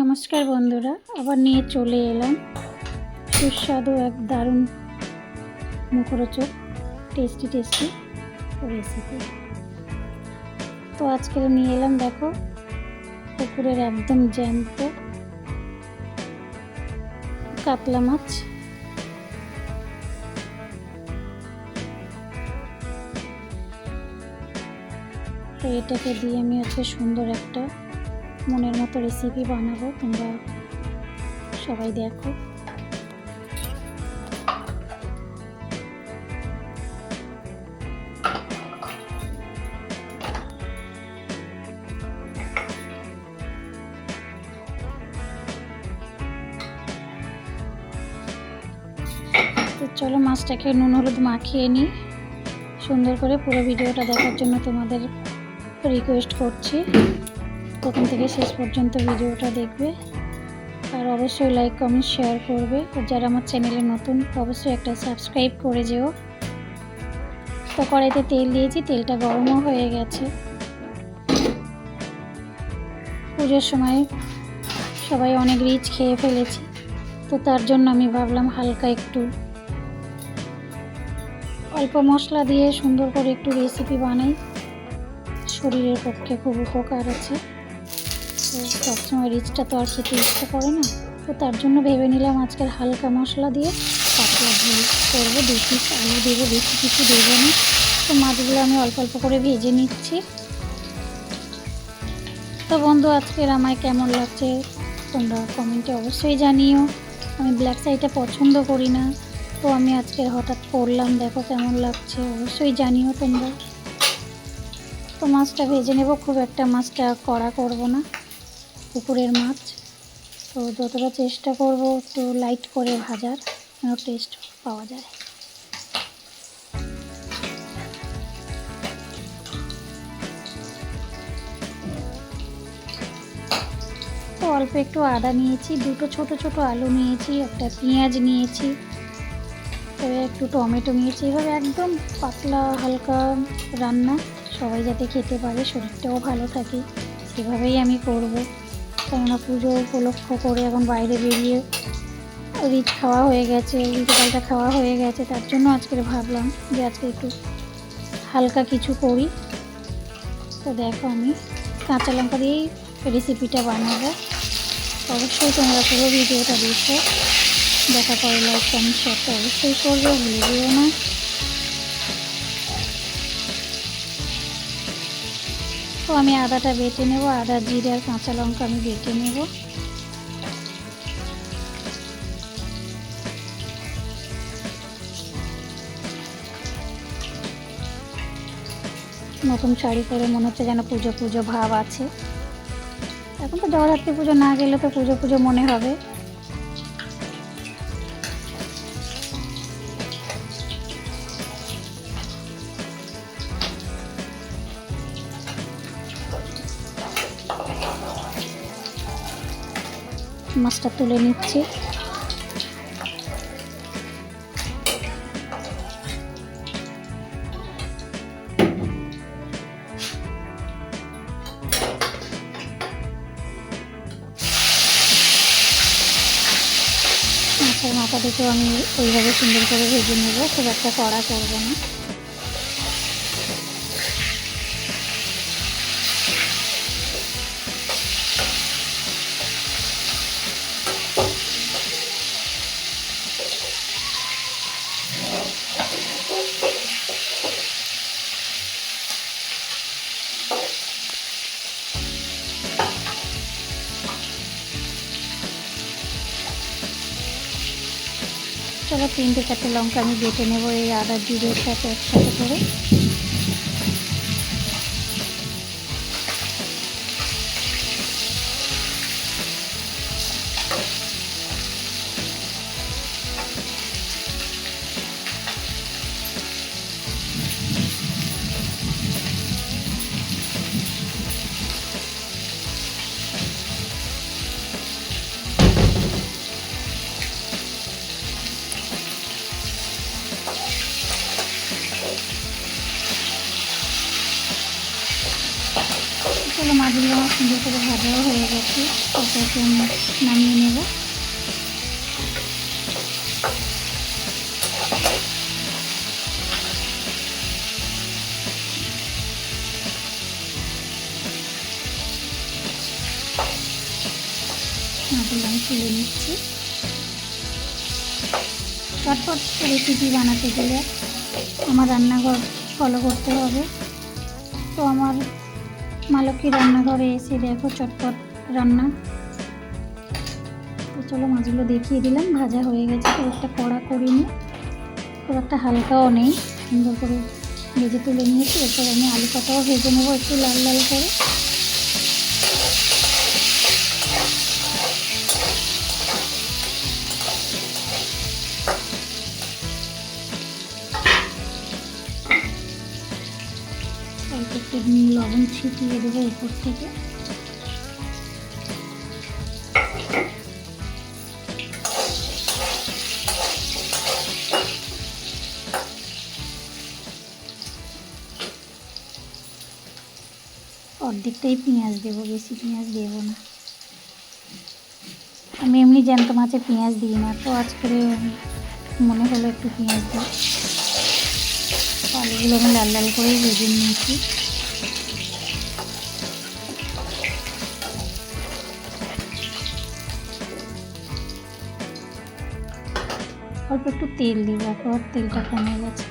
নমস্কার বন্ধুরা, আবার নিয়ে চলে এলাম সুস্বাদু এক দারুণ মুখরোচক টেস্টি টেস্টি রেসিপি তো আজকে নিয়ে এলাম, দেখো, পুকুরের একদম জ্যান্ত কাতলা মাছ। তো এটাকে দিয়ে আমি হচ্ছে সুন্দর একটা মনের মতো রেসিপি বানাবো, তোমরা সবাই দেখো। চলো মাছটাকে নুন হলুদ মাখিয়ে নিই। সুন্দর করে পুরো ভিডিওটা দেখার জন্য তোমাদের রিকোয়েস্ট করছি। প্রথম থেকে শেষ পর্যন্ত ভিডিওটা দেখবে। আর অবশ্যই লাইক কমেন্ট শেয়ার করবে। যারা আমার চ্যানেলে নতুন, অবশ্যই একটা সাবস্ক্রাইব করে যেও। তো কড়াইতে তেল দিয়েছি, তেলটা গরমও হয়ে গেছে। পুজোর সময় সবাই অনেক রিচ খেয়ে ফেলেছি। তো তার জন্য আমি ভাবলাম হালকা একটু অল্প মশলা দিয়ে সুন্দর করে একটু রেসিপি বানাই। শরীরের পক্ষে খুব উপকার আছে। সবসময় রিচটা তো আর খেতে ইচ্ছে করে না। তো তার জন্য ভেবে নিলাম আজকের হালকা মশলা দিয়ে পাতলা ঝোল করব, দু পিস আলু দেবো, বেশি কিছু দেবো না। তো মাছগুলো আমি অল্প অল্প করে ভেজে নিচ্ছি। তো বন্ধু, আজকের আমায় কেমন লাগছে তোমরা কমেন্টে অবশ্যই জানিও। আমি ব্ল্যাক সাইডটা পছন্দ করি না। তো আমি আজকে হঠাৎ করলাম, দেখো কেমন লাগছে, অবশ্যই জানিও তোমরা। তো মাছটা ভেজে নেব, খুব একটা মাছটা কড়া করব না। পুকুরের মাছ। তো যতটা চেষ্টা করব একটু লাইট করে ভাজার, যেন টেস্ট পাওয়া যায়। তো অল্প একটু আদা নিয়েছি, দুটো ছোট ছোট আলু নিয়েছি, একটা পেঁয়াজ নিয়েছি তবে একটু টমেটো নিয়েছি। এভাবে একদম পাতলা, হালকা রান্না, সবাই যাতে খেতে পারে, শরীরটাও ভালো থাকে, সেভাবেই আমি করব। কেননা পুজো উপলক্ষ করে এখন বাইরে বেরিয়ে রিচ খাওয়া হয়ে গেছে উল্টোপাল্টা খাওয়া হয়ে গেছে, তার জন্য আজকে ভাবলাম যে আজকে একটু হালকা কিছু করি। তো দেখো আমি কাঁচা লঙ্কা দিয়েই রেসিপিটা বানাবো। অবশ্যই তোমরা পুরো ভিডিওটা দেখো। দেখা পরে লাইক কমেন্ট শেয়ার অবশ্যই করবে ভুলে যেও না তো আমি আদাটা বেটে নেব, আদা, জিরে আর কাঁচা লঙ্কা আমি বেটে নেব। নতুন শাড়ি পরে মনে হচ্ছে যেন পুজো পুজো ভাব আছে। এখন তো জগদ্ধাত্রী পুজো না গেলে তো পুজো পুজো মনে হবে। মাছটা তুলে নিচ্ছি। মাছের মাথা দুটো আমি ওইভাবে সুন্দর করে ভেজে নেব, খুব একটা কড়া করব না। চলো তিনটে চারটে লঙ্কা আমি বেটে নেব এই আদা জিরের সাথে একসাথে করে। আমি নামিয়ে নেব। আমি তুলে নিচ্ছি। চটপট রেসিপি বানাতে গেলে আমার রান্নাঘর ফলো করতে হবে। তো আমার মালকী রান্নাঘরে এসে দেখো চটপট রান্না। চলো মাছগুলো দেখিয়ে দিলাম, ভাজা হয়ে গেছে খুব একটা কড়া করিনি খুব একটা হালকাও নেই, সুন্দর করে ভেজে তুলে নিয়েছি, এরপর আমি আলু কাটাও ভেজে নেব একটু লাল লাল করে। লবণ ছিটিয়ে দেবো উপর থেকে। অর্ধেকটাই পেঁয়াজ দেবো, বেশি পেঁয়াজ দেবো না। আমি এমনি জ্যান্ত মাছে পেঁয়াজ দিই না, তো আজকে মনে হলো একটু পেঁয়াজ দিই। আলুগুলো আমি লাল লাল করেই ভেজে নিয়েছি। অল্প একটু তেল দিব তারপর তেলটা কমে গেছে।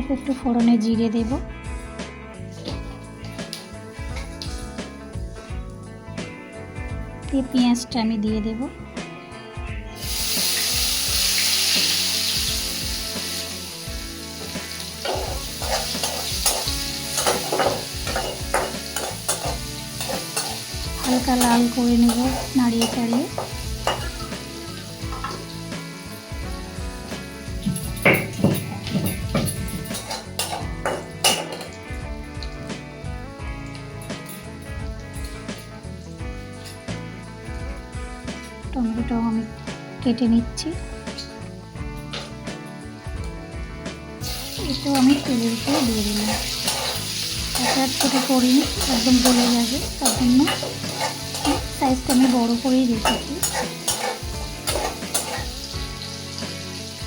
অল্প একটু ফোড়নে জিরে দেব। দিয়ে পেঁয়াজটা আমি দিয়ে দেব। হালকা লাল করে নেব নাড়িয়ে চাড়িয়ে। টমেটোটাও আমি কেটে নিচ্ছি। এটাও আমি তেলের উপরে দিয়ে দিলাম। এটা ছোটো করিনি, একদম গলে যাবে, তার জন্য সাইজটা আমি বড়ো করেই রেখেছি।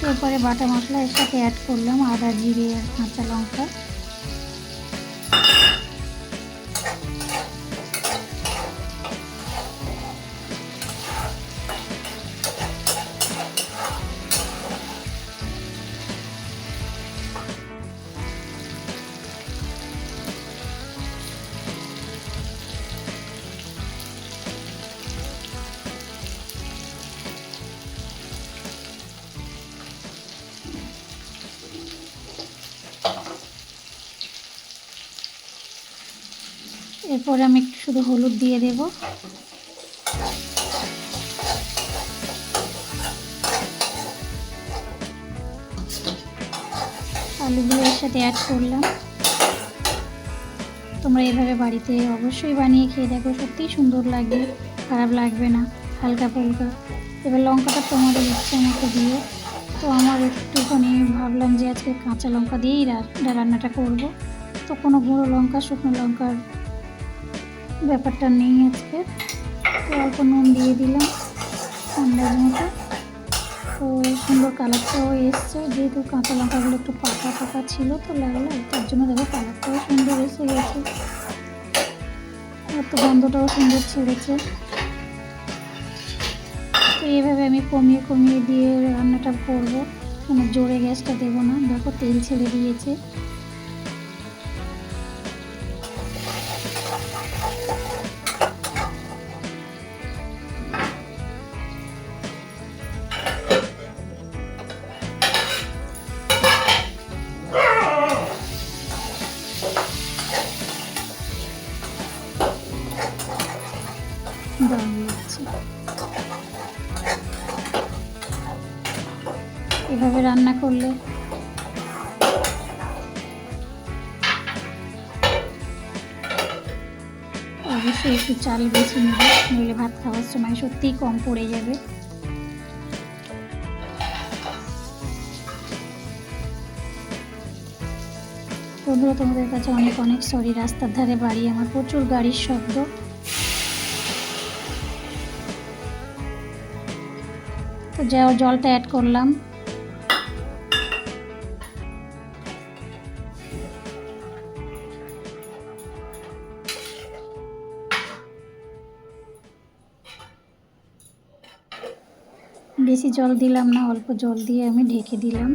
এরপরে বাটা মশলা এর সাথে অ্যাড করলাম আদা, জিরে, আর কাঁচা লঙ্কা। এরপরে আমি একটু শুধু হলুদ দিয়ে দেব। আলুগুলো এর সাথে অ্যাড করলাম। তোমরা এভাবে বাড়িতে অবশ্যই বানিয়ে খেয়ে দেখো, সত্যিই সুন্দর লাগবে, খারাপ লাগবে না, হালকা ফুলকা। এবার লঙ্কাটা তোমাদের ইচ্ছে মতো দিয়ে তো আমার একটুখানি ভাবলাম যে আজকে কাঁচা লঙ্কা দিয়েই রান্নাটা করব। তো কোনো গুঁড়ো লঙ্কা, শুকনো লঙ্কার ব্যাপারটা নেই আজকে। তো অল্প নুন দিয়ে দিলাম আন্দাজ মতো। তো সুন্দর কালারটাও এসছে। যেহেতু কাঁচা লঙ্কাগুলো একটু পাকা পাকা ছিল তো লাগল, তার জন্য দেখো কালারটাও সুন্দর এসে গেছে। আর তো গন্ধটাও সুন্দর ছেড়েছে। তো এইভাবে আমি কমিয়ে কমিয়ে দিয়ে রান্নাটা করব। মানে জোরে গ্যাসটা দেবো না। দেখো তেল ছেড়ে দিয়েছে। এভাবে রান্না করলে অবশ্যই একটু চাল বেশি নেবে নইলে ভাত খাওয়ার সময় সত্যিই কম পড়ে যাবে। বন্ধুরা, তোমাদের কাছে অনেক অনেক সরি রাস্তার ধারে বাড়ি, আমার প্রচুর গাড়ির শব্দ। জলটা অ্যাড করলাম। বেশি জল দিলাম না, অল্প জল দিয়ে আমি ঢেকে দিলাম।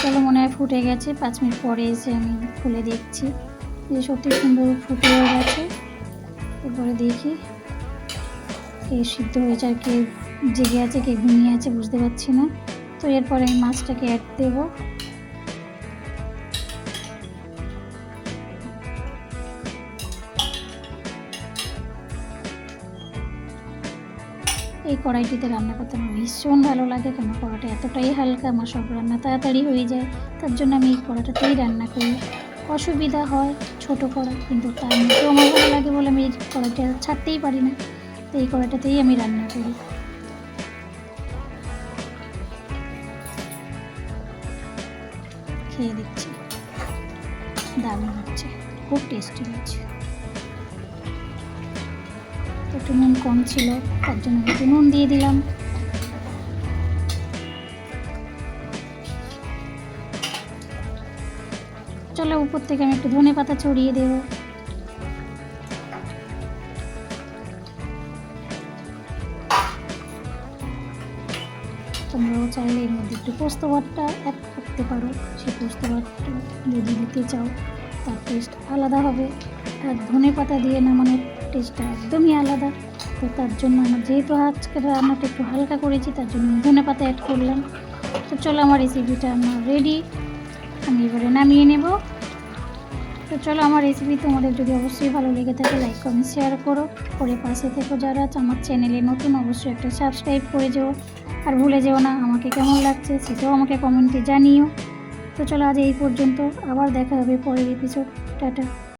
চলো মনে হয় ফুটে গেছে, পাঁচ মিনিট পরে এসে আমি খুলে দেখছি। যে সত্যি সুন্দর ফুটে গেছে। এরপরে দেখি কে সিদ্ধ হয়েছে আর কে জেগে আছে কে ঘুমিয়ে আছে বুঝতে পারছি না। তো এরপরে আমি মাছটাকে অ্যাড দেবো। এই কড়াইটিতে রান্না করতে আমার ভীষণ ভালো লাগে, কেন কড়াটা এতটাই হালকা, আমার সব রান্না তাড়াতাড়ি হয়ে যায়। তার জন্য আমি এই কড়াটাতেই রান্না করি। অসুবিধা হয় ছোট কড়া কিন্তু তার মধ্যেও আমার ভালো লাগে বলে আমি এই কড়াইটা ছাড়তেই পারি না। তো এই কড়াইটাতেই আমি রান্না করি। খেয়ে দিচ্ছি। দারুণ হচ্ছে, খুব টেস্টি হচ্ছে একটু নুন কম ছিল, তার জন্য একটু নুন দিয়ে দিলাম। চলো উপর থেকে আমি একটু ধনে পাতা ছড়িয়ে দেবো। তোমরাও চাইলে এর মধ্যে একটু পোস্ত ভাতটা করতে পারো সেই পোস্ত ভাতটা যদি দিতে চাও, তার টেস্ট আলাদা হবে। আর ধনে পাতা দিয়ে নামানোর টেস্টটা একদমই আলাদা। তো তার জন্য আমার যেহেতু আজকে রান্নাটা একটু হালকা করেছি, তার জন্য ধনে পাতা অ্যাড করলাম। তো চলো আমার রেসিপিটা আমার রেডি আমি এবারে নামিয়ে নেব। তো চলো আমার রেসিপি তোমাদের যদি অবশ্যই ভালো লেগে থাকে লাইক কমেন্ট শেয়ার করো। করে পাশে থেকো যারা। আমার চ্যানেলে নতুন, অবশ্যই একটা সাবস্ক্রাইব করে যেও। আর ভুলে যেও না, আমাকে কেমন লাগছে সেটাও আমাকে কমেন্টে জানিও। তো চলো আজ এই পর্যন্ত, আবার দেখা হবে পরের এপিসোড টাটা।